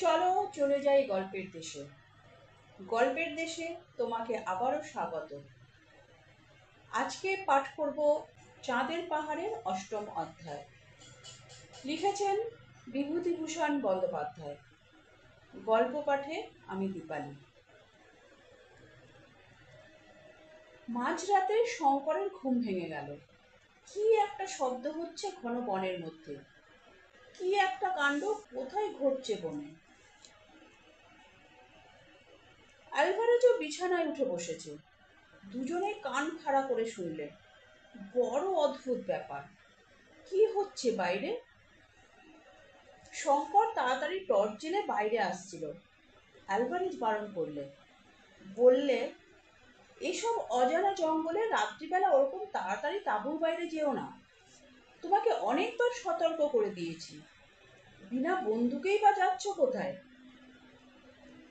চলো চলে যাই গল্পের দেশে। গল্পের দেশে তোমাকে আবারও স্বাগত। আজকে পাঠ করব চাঁদের পাহাড়ের অষ্টম অধ্যায়। লিখেছেন বিভূতিভূষণ বন্দ্যোপাধ্যায়। গল্প পাঠে আমি দীপালি। মাঝরাতে শঙ্করের ঘুম ভেঙে গেল। কি একটা শব্দ হচ্ছে ঘন বনের মধ্যে। কি একটা কাণ্ড কোথায় ঘটছে বনে? অ্যালভারেজও বিছানায় উঠে বসেছে। দুজনে কান খাড়া করে শুনলে, বড় অদ্ভুত ব্যাপার। কি হচ্ছে বাইরে? শঙ্কর তাড়াতাড়ি টর্চ জেলে বাইরে আসছিল। অ্যালভারেজ বারণ করলে। বললে, এসব অজানা জঙ্গলে রাত্রিবেলা ওরকম তাড়াতাড়ি তাঁবুর বাইরে যেও না। তোমাকে অনেকবার সতর্ক করে দিয়েছি। বিনা বন্দুকেই বা যাচ্ছ কোথায়?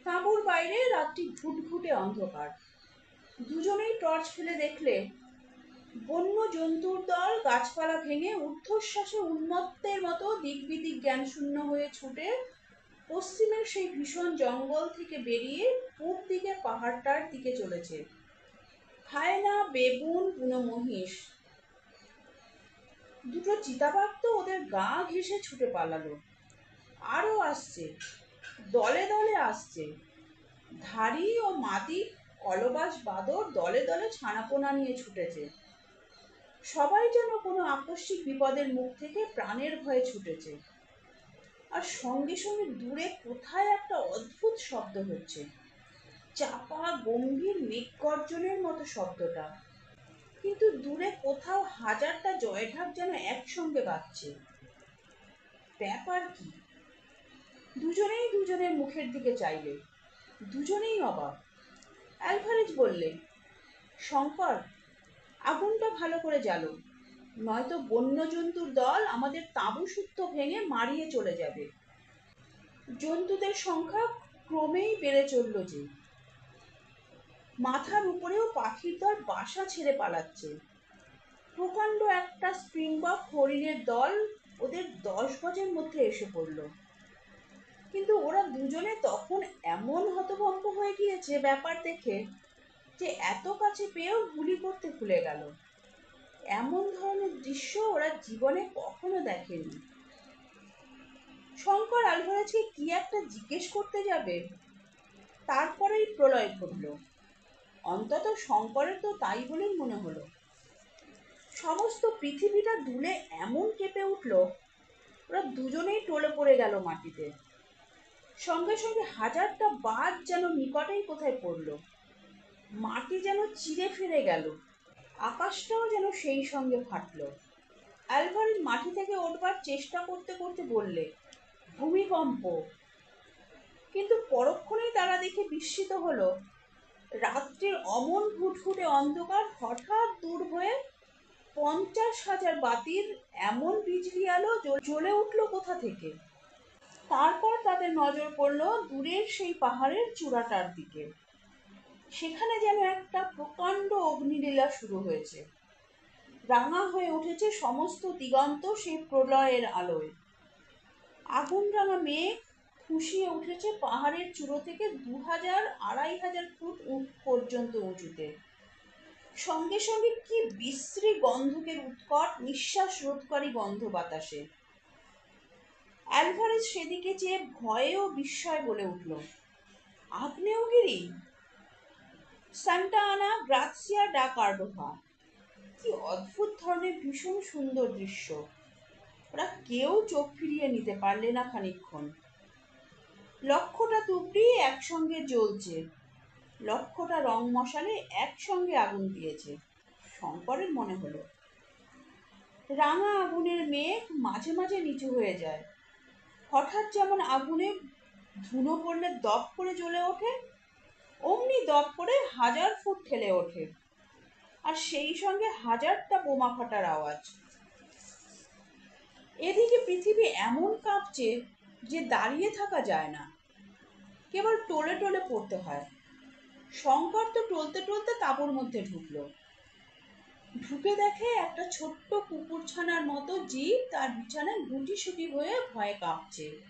তাঁবুর বাইরে রাত্রি ঘুটঘুটে অন্ধকার। দুজনেই টর্চ ফেলে দেখলে বন্য জন্তুর দল গাছপালা ভেঙে ঊর্ধ্বশ্বাসে উন্মত্তের মতো দিকবিদিক জ্ঞান শূন্য হয়ে ছুটে পশ্চিমের সেই ভীষণ জঙ্গল থেকে বেরিয়ে পূব দিকে পাহাড়টার দিকে চলেছে। হায়না, বেবুন বুনো মহিষ দুটো চিতাবাঘ তো ওদের গা ঘেঁষে ছুটে পালালো। আরও আসছে। দলে দলে আসছে। ধাড়ি ও মাদি কলবাস বাদর দলে দলে ছানাপোনা নিয়ে ছুটেছে। সবাই যেন কোনো আকস্মিক বিপদের মুখ থেকে প্রাণের ভয়ে ছুটেছে। আর সঙ্গে সঙ্গে দূরে কোথায় একটা অদ্ভুত শব্দ হচ্ছে। চাপা, গম্ভীর মেঘগর্জনের মতো শব্দটা। কিন্তু দূরে কোথাও হাজারটা জয়ঢাক যেন একসঙ্গে বাজছে। ব্যাপার কি? দুজনেই দুজনের মুখের দিকে চাইলে, দুজনেই অবাক। অ্যালভারেজ বললে, শঙ্কর, আগুনটা ভালো করে জ্বালো। নয়তো বন্য জন্তুর দল আমাদের তাঁবু সূত্র ভেঙে মারিয়ে চলে যাবে। জন্তুদের সংখ্যা ক্রমেই বেড়ে চলল যে। মাথার উপরেও পাখির দল বাসা ছেড়ে পালাচ্ছে। প্রকাণ্ড একটা স্প্রিংবক হরিণের দল ওদের দশ গজের মধ্যে এসে পড়ল। কিন্তু ওরা দুজনে তখন এমন হতভম্ব হয়ে গিয়েছে ব্যাপার দেখে যে এত কাছে পেয়েও গুলি করতে ভুলে গেল। এমন ধরনের দৃশ্য ওরা জীবনে কখনো দেখেনি। শঙ্কর আলভারেজকে কি একটা জিজ্ঞেস করতে যাবে? তারপরেই প্রলয় ঘটল। অন্তত শঙ্করের তো তাই বলেই মনে হলো। সমস্ত পৃথিবীটা দুলে এমন কেঁপে উঠল, ওরা দুজনেই টলে পড়ে গেল মাটিতে। সঙ্গে সঙ্গে হাজারটা বাদ যেন নিকটেই কোথায় পড়ল। মাটি যেন চিরে ফিরে গেল। আকাশটাও যেন সেই সঙ্গে ফাটল। অ্যালভারেজ মাটি থেকে ওঠবার চেষ্টা করতে করতে বললে, ভূমিকম্প। কিন্তু পরক্ষণেই তারা দেখে বিস্মিত হলো। রাত্রির অমন ঘুটঘুটে অন্ধকার হঠাৎ দূর হয়ে পঞ্চাশ হাজার বাতির এমন বিজলি আলো জ্বলে উঠল কোথা থেকে? তারপর তাদের নজর পড়ল দূরের সেই পাহাড়ের চূড়াটার দিকে। সেখানে যেন একটা প্রকাণ্ড অগ্নিলীলা শুরু হয়েছে। রাঙা হয়ে উঠেছে সমস্ত দিগন্ত সেই প্রলয়ের আলোয়। আগুন রাঙা মেঘ ফুসিয়ে উঠেছে পাহাড়ের চূড়ো থেকে দু হাজার আড়াই হাজার ফুট পর্যন্ত উঁচুতে। সঙ্গে সঙ্গে কি বিশ্রী গন্ধকের উৎকট নিঃশ্বাস রোধকারী গন্ধ বাতাসে। অ্যালভারেজ সেদিকে চেয়ে ভয়ে ও বিস্ময় বলে উঠল। আগ্নেয়গিরি? সান্টা আনা গ্রাৎসিয়া ডা কার্ডোভা কি অদ্ভুত ধরনের, ভীষণ সুন্দর দৃশ্য। ওরা কেউ চোখ ফিরিয়ে নিতে পারলে না খানিক্ষণ লক্ষটা তুবড়ি একসঙ্গে জ্বলছে। লক্ষটা রং মশালে একসঙ্গে আগুন দিয়েছে, শঙ্করের মনে হলো। রাঙা আগুনের মেঘ মাঝে মাঝে নিচু হয়ে যায়। হঠাৎ যেমন আগুনে ধুনো পড়লে দপ করে জ্বলে ওঠে, অমনি দপ করে হাজার ফুট ঠেলে ওঠে। আর সেই সঙ্গে হাজারটা বোমা ফাটার আওয়াজ। এদিকে পৃথিবী এমন কাঁপছে যে দাঁড়িয়ে থাকা যায় না। কেবল টলে টলে পড়তে হয়। শঙ্কর তো টলতে টলতে তাঁবুর মধ্যে ঢুকলো। ঢুকে দেখে একটা ছোট্ট কুকুরছানার মতো জীব তার বিছানায় গুটি সুটি হয়ে ভয়ে কাঁপছে।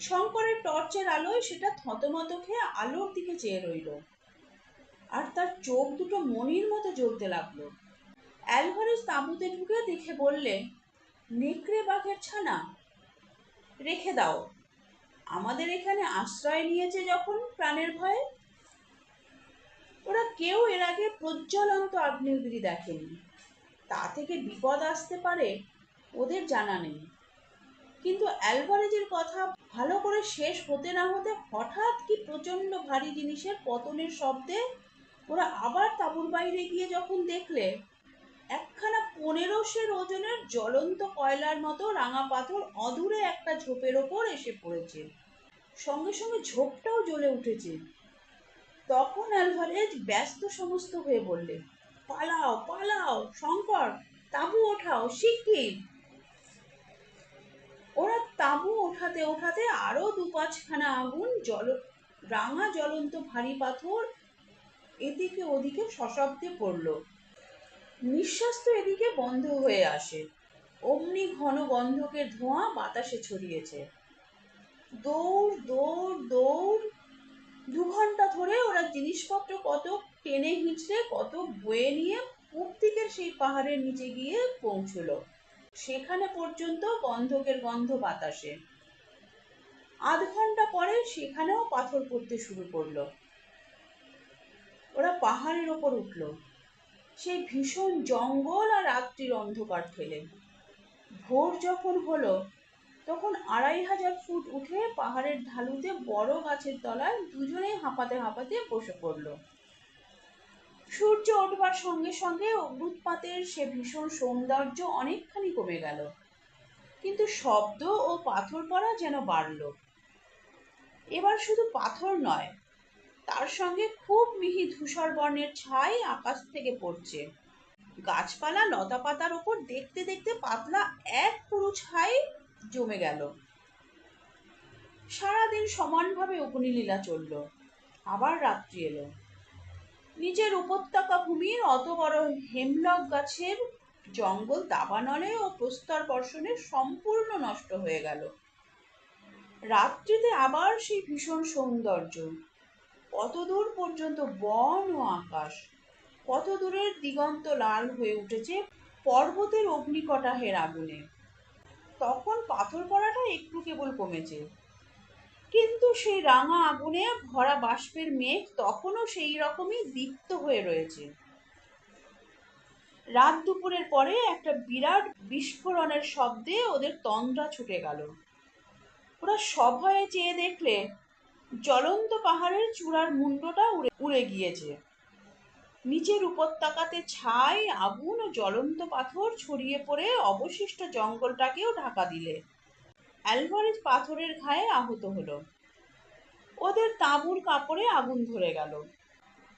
শঙ্করের টর্চের আলোয় সেটা থতমত খেয়ে আলোর দিকে চেয়ে রইল। আর তার চোখ দুটো মনির মতো জ্বলতে লাগল। অ্যালভারেজ তাঁবুতে ঢুকে দেখে বললে, নেকড়ে বাঘের ছানা, রেখে দাও। আমাদের এখানে আশ্রয় নিয়েছে যখন প্রাণের ভয়ে। ওরা কেউ এর আগে প্রজ্বলন্ত আগ্নেয়গিরি দেখেনি। তা থেকে বিপদ আসতে পারে ওদের জানা নেই। কিন্তু অ্যালভারেজের কথা ভালো করে শেষ হতে না হতে হঠাৎ কি প্রচণ্ড ভারী জিনিসের পতনের শব্দে ওরা আবার তাঁবুর বাইরে গিয়ে যখন দেখলে, একখানা পনেরো সের ওজনের জ্বলন্ত কয়লার মতো রাঙা পাথর অদূরে একটা ঝোপের ওপর এসে পড়েছে। সঙ্গে সঙ্গে ঝোপটাও জ্বলে উঠেছে। তখন অ্যালভারেজ ব্যস্ত সমস্ত হয়ে বললে, পালাও পালাও, শঙ্কর, তাঁবু ওঠাও, শিগগির। ওরা তাঁবু ওঠাতে ওঠাতে আরও দু পাঁচখানা আগুন, জল, রাঙা জ্বলন্ত ভারী পাথর এদিকে ওদিকে সশব্দে পড়ল। নিঃশ্বাস তো এদিকে বন্ধ হয়ে আসে। অমনি ঘন গন্ধকের ধোঁয়া বাতাসে ছড়িয়েছে। দৌড় দৌড় দৌড় দু ঘণ্টা ধরে ওরা জিনিসপত্র কত টেনে হিঁচড়ে, কত বয়ে নিয়ে পূব দিকের সেই পাহাড়ের নিচে গিয়ে পৌঁছলো। সেখানে পর্যন্ত গন্ধকের গন্ধ বাতাসে। আধ ঘণ্টা পরে সেখানেও পাথর পড়তে শুরু করল। ওরা পাহাড়ের ওপর উঠল। সেই ভীষণ জঙ্গল আর রাত্রির অন্ধকার ঠেলে। ভোর যখন হলো তখন আড়াই হাজার ফুট উঠে পাহাড়ের ঢালুতে বড় গাছের তলায় দুজনেই হাঁপাতে হাঁপাতে বসে পড়ল। সূর্য ওঠবার সঙ্গে সঙ্গে অগ্নুৎপাতের সে ভীষণ সৌন্দর্য অনেকখানি কমে গেল। কিন্তু শব্দ ও পাথর পড়া যেন বাড়ল। এবার শুধু পাথর নয়, তার সঙ্গে খুব মিহি ধূসর বর্ণের ছাই আকাশ থেকে পড়ছে। গাছপালা লতা পাতার ওপর দেখতে দেখতে পাতলা এক পুরো ছাই জমে গেল। সারাদিন সমানভাবে অগ্নিলীলা চলল। আবার রাত্রি এলো। নিজের উপত্যকা ভূমির অত বড় হেমলক গাছের জঙ্গল দাবানলে ও প্রস্তর বর্ষণে সম্পূর্ণ নষ্ট হয়ে গেল। রাত্রিতে আবার সেই ভীষণ সৌন্দর্য। কত দূর পর্যন্ত বন ও আকাশ কত দূরের দিগন্ত লাল হয়ে উঠেছে পর্বতের অগ্নিকটাহের আগুনে। তখন পাথর পড়াটা একটু কেবল কমেছে। কিন্তু সেই রাঙা আগুনে ভরা বাষ্পের মেঘ তখনও সেই রকমই দীপ্ত হয়ে রয়েছে। রাত দুপুরের পরে একটা বিরাট বিস্ফোরণের শব্দে ওদের তন্দ্রা ছুটে গেল। ওরা সভয়ে চেয়ে দেখলে জ্বলন্ত পাহাড়ের চূড়ার মুন্ডটা উড়ে উড়ে গিয়েছে। নিচের উপত্যকাতে ছাই, আগুন ও জ্বলন্ত পাথর ছড়িয়ে পড়ে অবশিষ্ট জঙ্গলটাকেও ঢাকা দিলে। অ্যালভারেজ পাথরের ঘায়ে আহত হলো। ওদের তাঁবুর কাপড়ে আগুন ধরে গেল।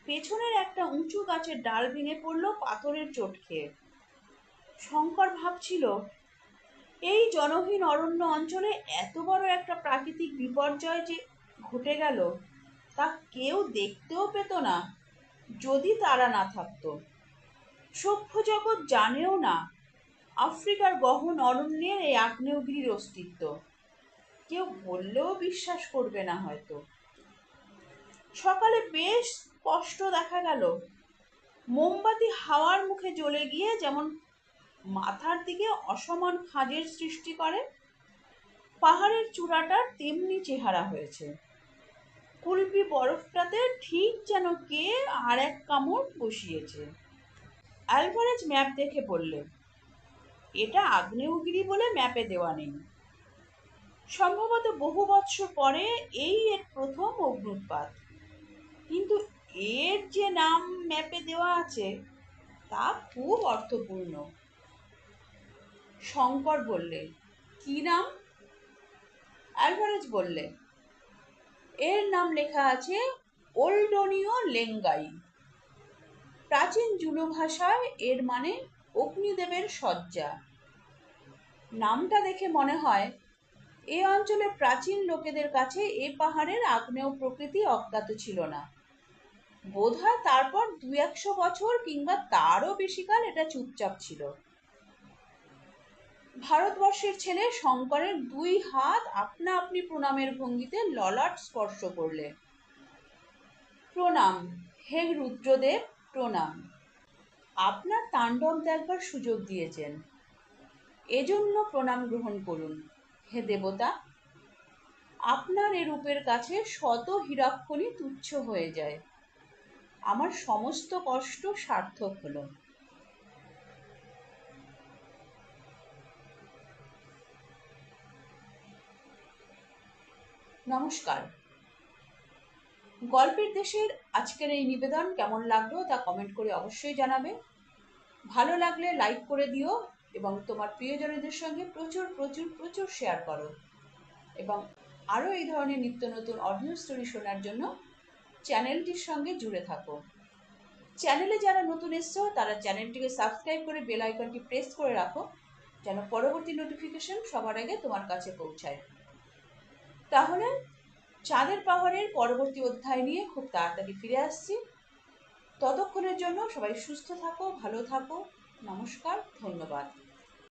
পেছনের একটা উঁচু গাছের ডাল ভেঙে পড়ল পাথরের চোট খেয়ে শঙ্কর ভাবছিল, এই জনহীন অরণ্য অঞ্চলে এত বড় একটা প্রাকৃতিক বিপর্যয় যে ঘটে গেল, তা কেউ দেখতেও পেত না। যদি তারা না থাকতো। সভ্য জগৎ জানেও না আফ্রিকার গহন অরণ্যের এই আগ্নেয়গিরির অস্তিত্ব। কেউ বললেও বিশ্বাস করবে না হয়তো। সকালে বেশ স্পষ্ট দেখা গেল, মোমবাতি হাওয়ার মুখে জ্বলে গিয়ে যেমন মাথার দিকে অসমান খাঁজের সৃষ্টি করে, পাহাড়ের চূড়াটার তেমনি চেহারা হয়েছে। কুলপি বরফটাতে ঠিক যেন কে আর এক কামড় বসিয়েছে। অ্যালভারেজ ম্যাপ দেখে বললেন এটা আগ্নেয়গিরি বলে ম্যাপে দেওয়া নেই। সম্ভবত বহু বৎসর পরে এই এর প্রথম অগ্নুৎপাত। কিন্তু এর যে নাম ম্যাপে দেওয়া আছে, তা খুব অর্থপূর্ণ। শঙ্কর বললে, কি নাম? অ্যালভারেজ বললে এর নাম লেখা আছে ওল্ডোনিও লেঙ্গাই। প্রাচীন জুলু ভাষায় এর মানে অগ্নিদেবের শয্যা। নামটা দেখে মনে হয়, এ অঞ্চলে প্রাচীন লোকেদের কাছে এ পাহাড়ের আগ্নেয় প্রকৃতি অজ্ঞাত ছিল না। বোধহয় তারপর দু একশো বছর কিংবা তারও বেশিকাল এটা চুপচাপ ছিল। ভারতবর্ষের ছেলে শঙ্করের দুই হাত আপনা আপনি প্রণামের ভঙ্গিতে ললাট স্পর্শ করলে। প্রণাম, হে রুদ্রদেব, প্রণাম। আপনার তাণ্ডব দেখবার সুযোগ দিয়েছেন। এজন্য প্রণাম গ্রহণ করুন। হে দেবতা, আপনার এ রূপের কাছে শত হীরাক্ষণই তুচ্ছ হয়ে যায়। আমার সমস্ত কষ্ট সার্থক হলো। নমস্কার। গল্পের দেশের আজকের এই নিবেদন কেমন লাগল তা কমেন্ট করে অবশ্যই জানাবে। ভালো লাগলে লাইক করে দিও এবং তোমার প্রিয়জনদের সঙ্গে প্রচুর প্রচুর প্রচুর শেয়ার করো। এবং আরও এই ধরনের নিত্য নতুন অডিও স্টোরি শোনার জন্য চ্যানেলটির সঙ্গে জুড়ে থাকো। চ্যানেলে যারা নতুন এসছো, তারা চ্যানেলটিকে সাবস্ক্রাইব করে বেল আইকনটি প্রেস করে রাখো, যেন পরবর্তী নোটিফিকেশন সবার আগে তোমার কাছে পৌঁছায়। তাহলে চাঁদের পাহাড়ের পরবর্তী অধ্যায় নিয়ে খুব তাড়াতাড়ি ফিরে আসছি। ততক্ষণের জন্য সবাই সুস্থ থাকো, ভালো থাকো। নমস্কার, ধন্যবাদ।